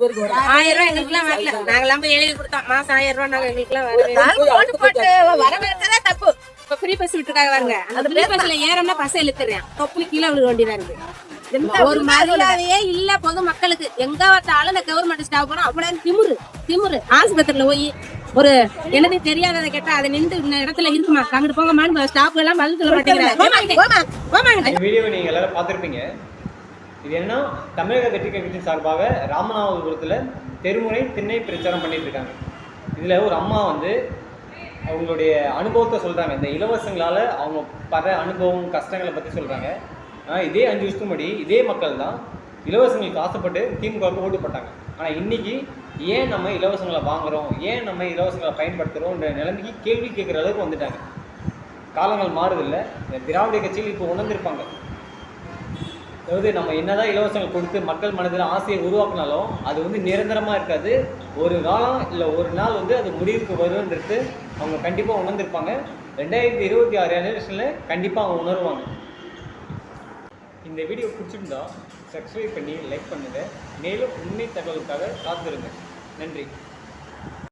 ஆயிரம் ரூபாய் எங்களுக்குலாம் வரல. நாங்கெல்லாம் போய் எழுதி கொடுத்தோம். மாசம் ஆயிரம் ரூபாய் நாங்க எங்களுக்குலாம். நாங்க வரவேற்கதான் தப்பு. இப்ப ஃப்ரீ பஸ் விட்டுருக்காங்க பாருங்க. அந்த ஃப்ரீ பஸ்ல ஏறோம்னா பஸ் இழுத்துறேன். தொப்புனு கீழே விழுக வேண்டியதா இருக்கு. ஒரு மரியாதையே இல்ல பொது மக்களுக்கு. எங்க பார்த்தாலும் இந்த கவர்மெண்ட் ஸ்டாஃப் போனா அவ்வளவு திமுரு திமுரு. ஆஸ்பத்திரியில போய் ஒரு என்னது தெரியாததை கேட்டா அதை நின்று இந்த இடத்துல இருக்குமா? அங்கிட்டு போங்கம்மான்னு ஸ்டாஃப் எல்லாம் பதில் சொல்ல மாட்டேங்கிறாங்க போமா போமாங்க இந்த வீடியோவை நீங்கள் எல்லாரும் பார்த்துருப்பீங்க. இது என்ன தமிழக வெற்றி கட்சியின் சார்பாக ராமநாதபுரத்தில் தெருமுறை திண்ணை பிரச்சாரம் பண்ணிட்டு இருக்காங்க. இதில் ஒரு அம்மா வந்து அவங்களுடைய அனுபவத்தை சொல்கிறாங்க இந்த இலவசங்களால் அவங்க படுற அனுபவம் கஷ்டங்களை பற்றி சொல்கிறாங்க ஆனால் இதே அஞ்சு வருஷத்துக்கு முன்னாடி இதே மக்கள் தான் இலவசங்களுக்கு ஆசைப்பட்டு திமுகவுக்கு ஓட்டு போட்டாங்க. ஆனால் இன்றைக்கி ஏன் நம்ம இலவசங்களை வாங்குறோம்? ஏன் நம்ம இலவசங்களை பயன்படுத்துகிறோன்ற நிலைமைக்கு கேள்வி கேட்குற அளவுக்கு வந்துட்டாங்க. காலங்கள் மாறுதில்லை. இந்த திராவிட கட்சியில் இப்போ உணர்ந்திருப்பாங்க. அதாவது நம்ம என்னதான் இலவசங்கள் கொடுத்து மக்கள் மனதில் ஆசையை உருவாக்குனாலும் அது வந்து நிரந்தரமாக இருக்காது. ஒரு காலம் இல்லை ஒரு நாள் வந்து அது முடிவுக்கு வரும்ன்றது அவங்க கண்டிப்பாக உணர்ந்திருப்பாங்க. ரெண்டாயிரத்தி இருபத்தி ஆறு ஜெனரேஷனில் கண்டிப்பாக அவங்க உணருவாங்க. இந்த வீடியோ பிடிச்சிருந்தா சப்ஸ்கிரைப் பண்ணி லைக் பண்ணுங்கள் மேலும் உண்மை தகவலுக்காக காத்திருங்க. நன்றி.